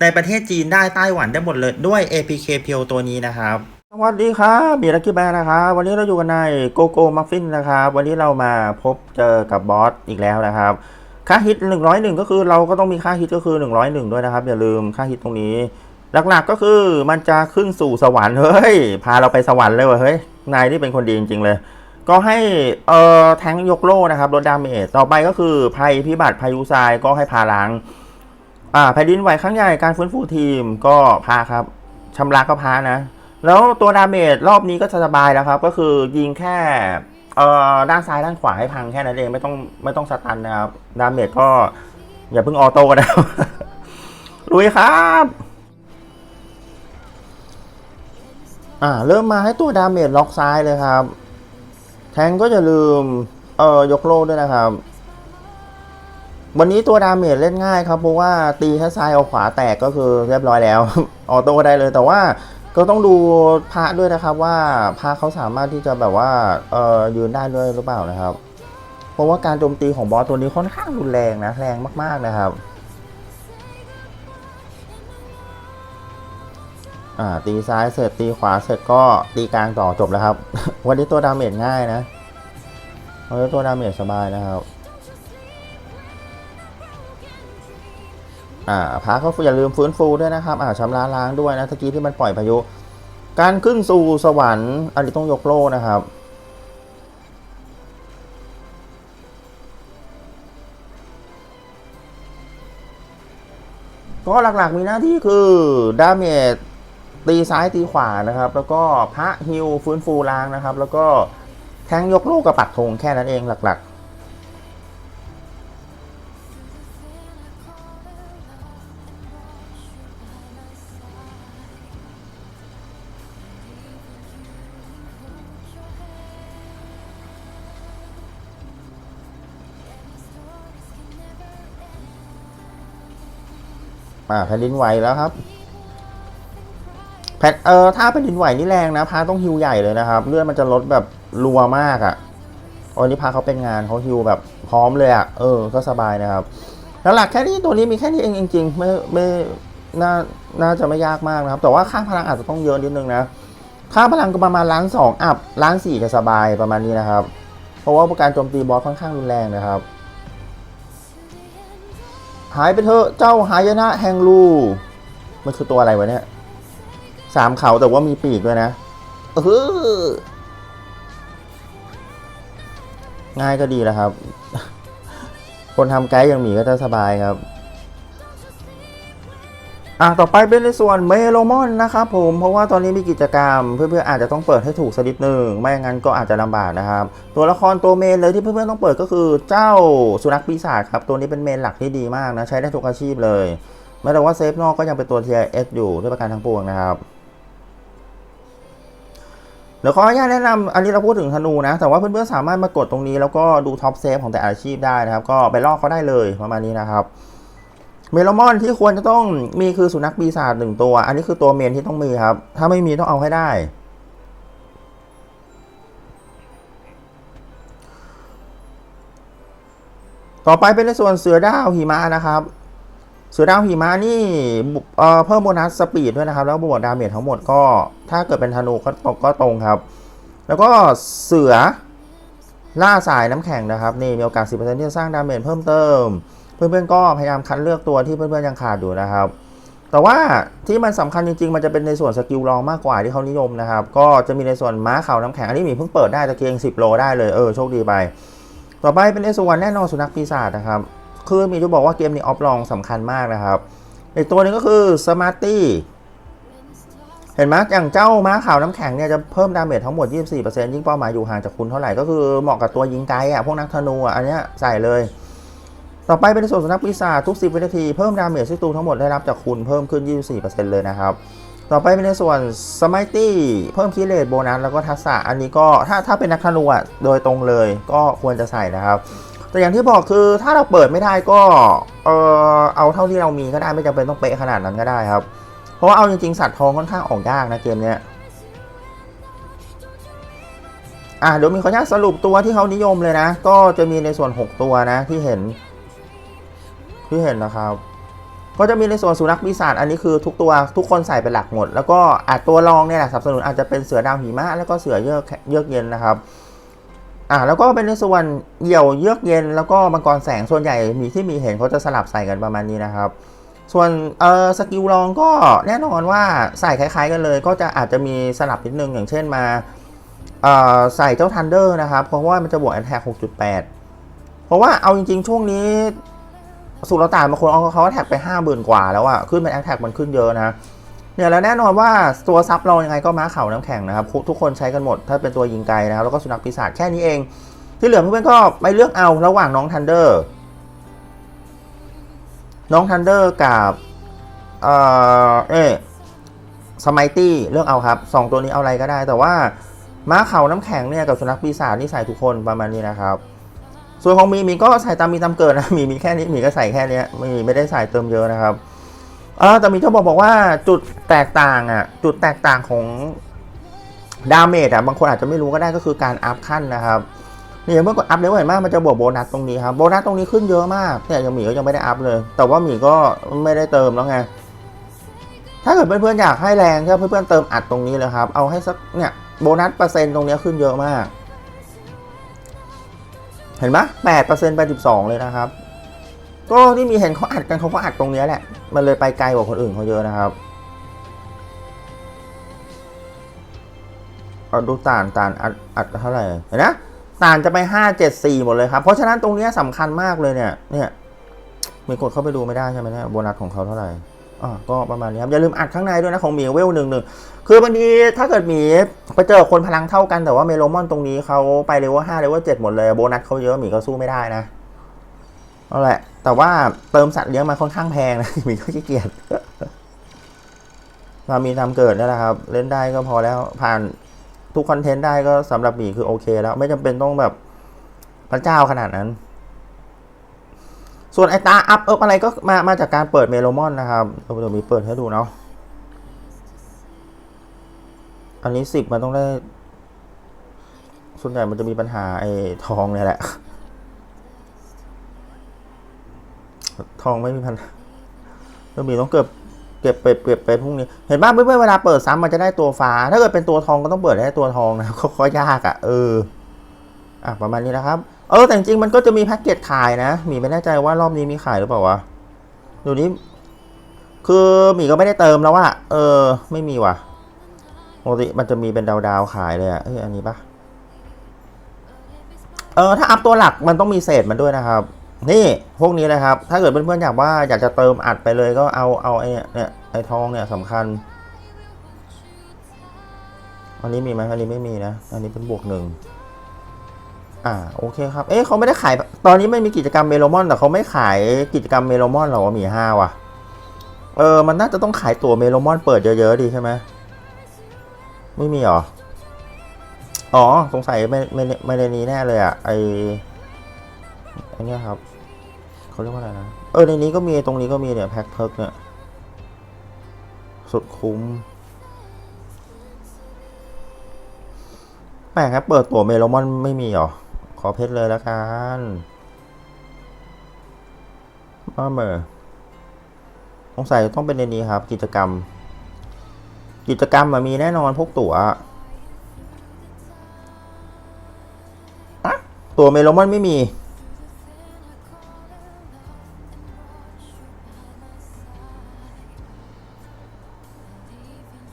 ในประเทศจีนได้ไต้หวันได้หมดเลยด้วย APK เพียวตัวนี้นะครับ สวัสดีครับบีลักกี้แบร์นะครับวันนี้เราอยู่กันในโกโก้มัฟฟินนะครับ วันนี้เรามาพบเจอกับบอสอีกแล้วนะครับ ค่าฮิต 101 ก็คือเราก็ต้องมีค่าฮิตก็คือ 101 ด้วยนะครับ อย่าลืมค่าฮิตตรงนี้ หลักๆก็คือมันจะขึ้นสู่สวรรค์เฮ้ยพาเราไปสวรรค์เลยว่ะเฮ้ยนายนี่เป็นคนดีจริงๆเลยก็ให้เอ่อแทงยกโล่นะครับลดดาเมจต่อไปก็คือภัยพิบัติพายุทรายก็ให้พาล้าง อ่าแผ่นดินไหวครั้งใหญ่การฟื้นฟูทีมก็พาครับชำระก็พานะ แล้วตัวดาเมจรอบนี้ก็จะสบายแล้วครับ ก็คือยิงแค่เอ่อด้านซ้ายด้านขวาให้พังแค่นั้นเองไม่ต้องไม่ต้องสตันนะครับ ดาเมจก็อย่าเพิ่งออโต้กันนะครับลุยครับอ่าเริ่มมาให้ตัวดาเมจล็อกซ้ายเลยครับ แทงก็อย่าลืมเอ่อยกโล่ด้วยนะครับ วันนี้ตัวดาเมจเล่นง่ายครับ เพราะว่าตีแค่ซ้ายเอาขวาแตกก็คือเรียบร้อยแล้ว ออโต้ได้เลยแต่ว่าก็ต้องดูพระด้วยนะครับว่าพระเขาสามารถที่จะแบบว่าเอ่อยืนได้ด้วยหรือเปล่านะครับ เพราะว่าการโจมตีของบอสตัวนี้ค่อนข้างรุนแรงนะแรงมาก ๆนะครับอ่าตีซ้ายเสร็จตีขวาเสร็จก็ตีกลางต่อจบแล้วครับ วันนี้ตัวดาเมจง่ายนะวันนี้ตัวดาเมจสบายนะครับ อ่าพาเขาอย่าลืมฟื้นฟูด้วยนะครับอ่าชำระล้างด้วยนะตะกี้ที่มันปล่อยพายุ การขึ้นสู่สวรรค์อันนี้ต้องยกโล่นะครับก็หลักๆมีหน้าที่คือดาเมจตีซ้ายตีขวานะครับ แล้วก็พระฮิวฟื้นฟูล้างนะครับ แล้วก็แทงยกโล่กับปักธงแค่นั้นเองหลักๆ อ่าแผ่นดินไหวแล้วครับแผ่นเออถ้าแผ่นดินไหวนี่แรงนะพาต้องฮิวใหญ่เลยนะครับ เลือดมันจะลดแบบรัวมากอะ่ะวันนี้พาเขาเป็นงานเขาฮิวแบบพร้อมเลยอะ่ะเออ ก็สบายนะครับแล้วหลักแค่นี้ตัวนี้มีแค่นี้เองจริงๆไม่ไม่น่าน่าจะไม่ยากมากนะครับ แต่ว่าค่าพลังอาจจะต้องเยอะนิดนึงนะค่าพลังก็ประมาณล้านสองอัพล้านสี่จะสบายประมาณนี้นะครับ เพราะว่าการโจมตีบอสค่อนข้างรุนแรงนะครับ หายไปเถอะเจ้าหายนะแห่งลูมันคือตัวอะไรวะเนี่ยสามเขาแต่ว่ามีปีกด้วยนะเออง่ายก็ดีแล้วครับ คนทำไกด์อย่างหมีก็จะสบายครับ อะต่อไปเป็นในส่วนเมโลมอนนะครับผมเพราะว่าตอนนี้มีกิจกรรม เพื่อนๆอาจจะต้องเปิดให้ถูกสักนิดหนึ่งไม่งั้นก็อาจจะลำบากนะครับ ตัวละครตัวเมนเลยที่เพื่อนๆต้องเปิดก็คือเจ้าสุนัขปีศาจครับตัวนี้เป็นเมนหลักที่ดีมากนะใช้ได้ทุกอาชีพเลยแม้แต่ว่าเซฟนอกก็ยังเป็นตัว TIS อยู่ด้วยประการทั้งปวงนะครับเดี๋ยวขออนุญาตแนะนำอันนี้เราพูดถึงธนูนะ แต่ว่าเพื่อนๆสามารถมากดตรงนี้แล้วก็ดูท็อปเซฟของแต่อาชีพได้นะครับ ก็ไปลอกเขาได้เลยประมาณนี้นะครับ เมลมอนที่ควรจะต้องมีคือสุนัขปีศาจหนึ่งตัว อันนี้คือตัวเมนที่ต้องมีครับ ถ้าไม่มีต้องเอาให้ได้ ต่อไปเป็นในส่วนเสือดาวหิมะนะครับ เสือดาวหิมะนี่เเพิ่มโบนัสสปีดด้วยนะครับ แล้วบวกดาเมจทั้งหมดก็ ถ้าเกิดเป็นธนูก็ตรงก็ตรงครับ แล้วก็เสือล่าสายน้ำแข็งนะครับ นี่มีโอกาส 10%ที่จะสร้างดาเมจเพิ่มเติม เพื่อนๆก็พยายามคัดเลือกตัวที่เพื่อนๆยังขาดอยู่นะครับ แต่ว่าที่มันสำคัญจริงๆ มันจะเป็นในส่วนสกิลรองมากกว่าที่เขานิยมนะครับ ก็จะมีในส่วนม้าเขาน้ำแข็งอันนี้มีเพิ่งเปิดได้ตะเกียง10 โลได้เลยเออโชคดีไป ต่อไปเป็นในส่วนแน่นอนสุนัขปีศาจนะครับคือมีจะบอกว่าเกมนี้ออฟลองสำคัญมากนะครับอีกตัวนึงก็คือสมาร์ตี้เห็นไหมอย่างเจ้าม้าขาวน้ำแข็งเนี่ยจะเพิ่มดาเมจทั้งหมด 24%ยิ่งเป้าหมายอยู่ห่างจากคุณเท่าไหร่ก็คือเหมาะกับตัวยิงไกลอะพวกนักธนูอะอันเนี้ยใส่เลย ต่อไปเป็นในส่วนสุนัขปีศาจทุก 10 วินาทีเพิ่มดาเมจที่ตูทั้งหมดได้รับจากคุณเพิ่มขึ้น 24%เลยนะครับ ต่อไปเป็นในส่วนสมัยตี้เพิ่มคีเลตโบนัสแล้วก็ทักษะอันนี้ก็ถ้าถ้าเป็นนักธนูอะโดยตรงเลยก็ควรจะใส่นะครับ แต่อย่างที่บอกคือถ้าเราเปิดไม่ได้ก็เออเอาเท่าที่เรามีก็ได้ไม่จำเป็นต้องเป๊ะขนาดนั้นก็ได้ครับ เพราะว่าเอาจริงๆสัตว์ทองค่อนข้างออกยากนะเกมเนี้ยอะเดี๋ยวมีขออนุญาตสรุปตัวที่เขานิยมเลยนะ ก็จะมีในส่วน 6 ตัวนะที่เห็น ที่เห็นนะครับ ก็จะมีในส่วนสุนัขปีศาจอันนี้คือทุกตัวทุกคนใส่เป็นหลักหมด แล้วก็อาจตัวรองเนี่ยแหละสนับสนุนอาจจะเป็นเสือดาวหิมะแล้วก็เสือเยือกเยือกเย็นนะครับอ่าแล้วก็เป็นในส่วนเหยี่ยวเยือกเย็น แล้วก็มังกรแสงส่วนใหญ่มีที่มีเห็นเขาจะสลับใส่กันประมาณนี้นะครับ ส่วนเออสกิลรองก็แน่นอนว่าใส่คล้ายๆกันเลย ก็จะอาจจะมีสลับนิดนึงอย่างเช่นมาเอ่อใส่เจ้าทันเดอร์นะครับ เพราะว่ามันจะบวกแอนแทก6.8 เพราะว่าเอาจริงๆ ช่วงนี้ สุรต่านบางคนเขาแท็กไปห้าหมื่นกว่าแล้วอะขึ้นเป็นแอคแท็กมันขึ้นเยอะนะเนี่ยแล้วแน่นอนว่าตัวซับเรายังไงก็ม้าเข่าน้ำแข็งนะครับ ทุกคนใช้กันหมดถ้าเป็นตัวยิงไกลนะครับแล้วก็สุนัขปีศาจแค่นี้เอง ที่เหลือเพื่อนก็ไปเลือกเอาระหว่างน้องทันเดอร์น้องทันเดอร์กับเออเอสมัยตี้เลือกเอาครับสองตัวนี้เอาอะไรก็ได้ แต่ว่าม้าเข่าน้ำแข็งเนี่ยกับสุนัขปีศาจนี่ใส่ทุกคนประมาณนี้นะครับ ส่วนของมีมีก็ใส่ตามมีตามเกิดนะมีมีแค่นี้มีก็ใส่แค่เนี้ยไม่มีไม่ได้ใส่เติมเยอะนะครับเออแต่มีเขาบอกบอกว่าจุดแตกต่างอะจุดแตกต่างของดาเมจอะบางคนอาจจะไม่รู้ก็ได้ก็คือการอัพขั้นนะครับนี่เมื่อกดอัพเลเวลมากมันจะบวกโบนัสตรงนี้ครับโบนัสตรงนี้ขึ้นเยอะมากเนี่ยยังหมีก็ยังไม่ได้อัพเลย แต่ว่าหมีก็ไม่ได้เติมแล้วไงถ้าเกิดเพื่อนๆอยากให้แรงก็เพื่อนๆเติมอัดตรงนี้เลยครับ เอาให้สักเนี่ยโบนัสเปอร์เซ็นต์ตรงนี้ขึ้นเยอะมาก เห็นปะแปดเปอร์เซ็นต์ไปสิบสองเลยนะครับ ก็ที่มีเห็นเขาอัดกันเขาก็อัดตรงเนี้ยแหละ มันเลยไปไกลกว่าคนอื่นเขาเยอะนะครับเอาดูต่านต่านอัดอัดเท่าไหร่เห็นนะต่านจะไปห้าเจ็ดสี่หมดเลยครับ เพราะฉะนั้นตรงเนี้ยสำคัญมากเลยเนี่ยเนี่ยมีกดเข้าไปดูไม่ได้ใช่ไหมเนี่ยโบนัสของเขาเท่าไหร่อ่าก็ประมาณนี้ครับอย่าลืมอัดข้างในด้วยนะของหมีเวลหนึ่งหนึ่งคือบางทีถ้าเกิดหมี ไปเจอคนพลังเท่ากันแต่ว่าเมโลมอนตรงนี้เขาไปเลเวลห้าเลเวลเจ็ดหมดเลยโบนัสเขาเยอะหมีก็สู้ไม่ได้นะนั่นแหละ แต่ว่าเติมสัตว์เลี้ยงมาค่อนข้างแพงนะหมีก็ขี้เกียจมามีทำเกิดนั่นแหละครับ เล่นได้ก็พอแล้วผ่านทุกคอนเทนต์ได้ก็สำหรับหมีคือโอเค แล้วไม่จำเป็นต้องแบบพระเจ้าขนาดนั้น ส่วนไอตาอัพเอิบอะไรก็มามาจากการเปิดเมโลมอนนะครับเดี๋ยวมีเปิดให้ดูเนาะ อันนี้สิบมันต้องได้ ส่วนใหญ่มันจะมีปัญหาไอ้ทองเนี่ยแหละ ทองไม่มีปัญหาต้องมีต้องเก็บเก็บไปเก็บไปพรุ่งนี้ เห็นป่ะเพื่อเวลาเปิดซ้ำมันจะได้ตัวฟ้า ถ้าเกิดเป็นตัวทองก็ต้องเปิดให้ตัวทองนะก็ก็ยากอะ่ะ เออ อะประมาณนี้นะครับ เออแต่จริงมันก็จะมีแพ็กเกจขายนะหมีไม่แน่ใจว่ารอบนี้มีขายหรือเปล่าวะดูนี้คือหมีก็ไม่ได้เติมแล้วว่าเออ ไม่มีว่ะ ปกติมันจะมีเป็นดาวๆขายเลยอะเอ้ยอันนี้ปะเออถ้าอัพตัวหลักมันต้องมีเศษมันด้วยนะครับ นี่พวกนี้เลยครับ ถ้าเกิดเพื่อนๆอยากว่าอยากจะเติมอัดไปเลยก็เอาเอาไอ้เนี่ยไอ้ทองเนี่ยสำคัญ อันนี้มีไหมอันนี้ไม่มีนะ อันนี้เป็นบวกหนึ่งอ่าโอเคครับ เอ๊ะเขาไม่ได้ขาย ตอนนี้ไม่มีกิจกรรมเมโลมอนแต่เขาไม่ขายกิจกรรมเมโลมอนหรอว่ามีห้าว่ะ เออมันน่าจะต้องขายตั๋วเมโลมอนเปิดเยอะๆดีใช่ไหม ไม่มีหรอ อ๋อ สงสัยไม่ไม่ไม่ในนี้แน่เลยอะ ไอไอเนี้ยครับ เขาเรียกว่าอะไรนะ เออ ในนี้ก็มีตรงนี้ก็มีเนี่ย แพ็คเพิร์กเนี่ย สุดคุ้มแปลกครับ เปิดตัวเมลมอนไม่มีหรอ ขอเพชรเลยแล้วกันมาเมอสงสัยต้องเป็นในนี้ครับ กิจกรรม กิจกรรมมันมีแน่นอนพวกตั๋วตัวเมโลมอนไม่มี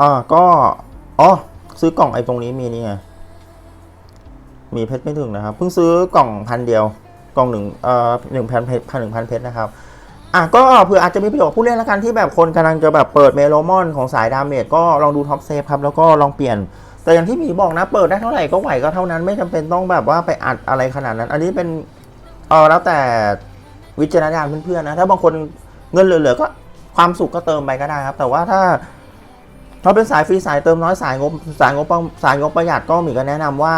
อ่าก็ อ๋อ ซื้อกล่องไอ้ตรงนี้มีนี่ไง มีเพชรไม่ถึงนะครับ เพิ่งซื้อกล่องพันเดียว กล่องหนึ่งเอ่อหนึ่งพันเพชรพันหนึ่งพันเพชรนะครับ อะก็เผื่ออาจจะมีประโยชน์ผู้เล่นละกันที่แบบคนกำลังจะแบบเปิดเมโลมอนของสายดาเมจก็ลองดูท็อปเซฟครับ แล้วก็ลองเปลี่ยน แต่อย่างที่หมีบอกนะ เปิดได้เท่าไหร่ก็ไหวก็เท่านั้นไม่จำเป็นต้องแบบว่าไปอัดอะไรขนาดนั้น อันนี้เป็นเออแล้วแต่วิจารณญาณเพื่อนๆนะ ถ้าบางคนเงินเหลือๆก็ความสุขก็เติมไปก็ได้ครับ แต่ว่าถ้าเขาเป็นสายฟรีสายเติมน้อยสายงบสายงบสายงบประหยัดก็มีก็แนะนำว่า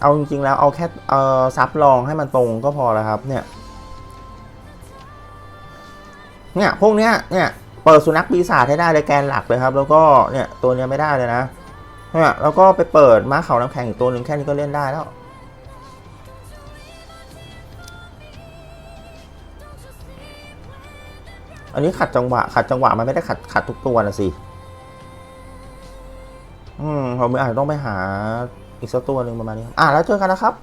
เอาจริงๆแล้วเอาแค่เออซับรองให้มันตรงก็พอแล้วครับเนี่ย เนี่ยพวกเนี้ยเนี่ยเปิดสุนัขปีศาจให้ได้เลยแกนหลักเลยครับ แล้วก็เนี่ยตัวเนี้ยไม่ได้เลยนะเนี่ยแล้วก็ไปเปิดม้าเขาน้ำแข็งอีกตัวหนึ่งแค่นี้ก็เล่นได้แล้วอันนี้ขัดจังหวะขัดจังหวะมันไม่ได้ขัดขัดทุกตัวนะสิอืมผมอาจจะต้องไปหาอีกสักตัวหนึ่งประมาณนี้ อะแล้วเจอกันนะครับ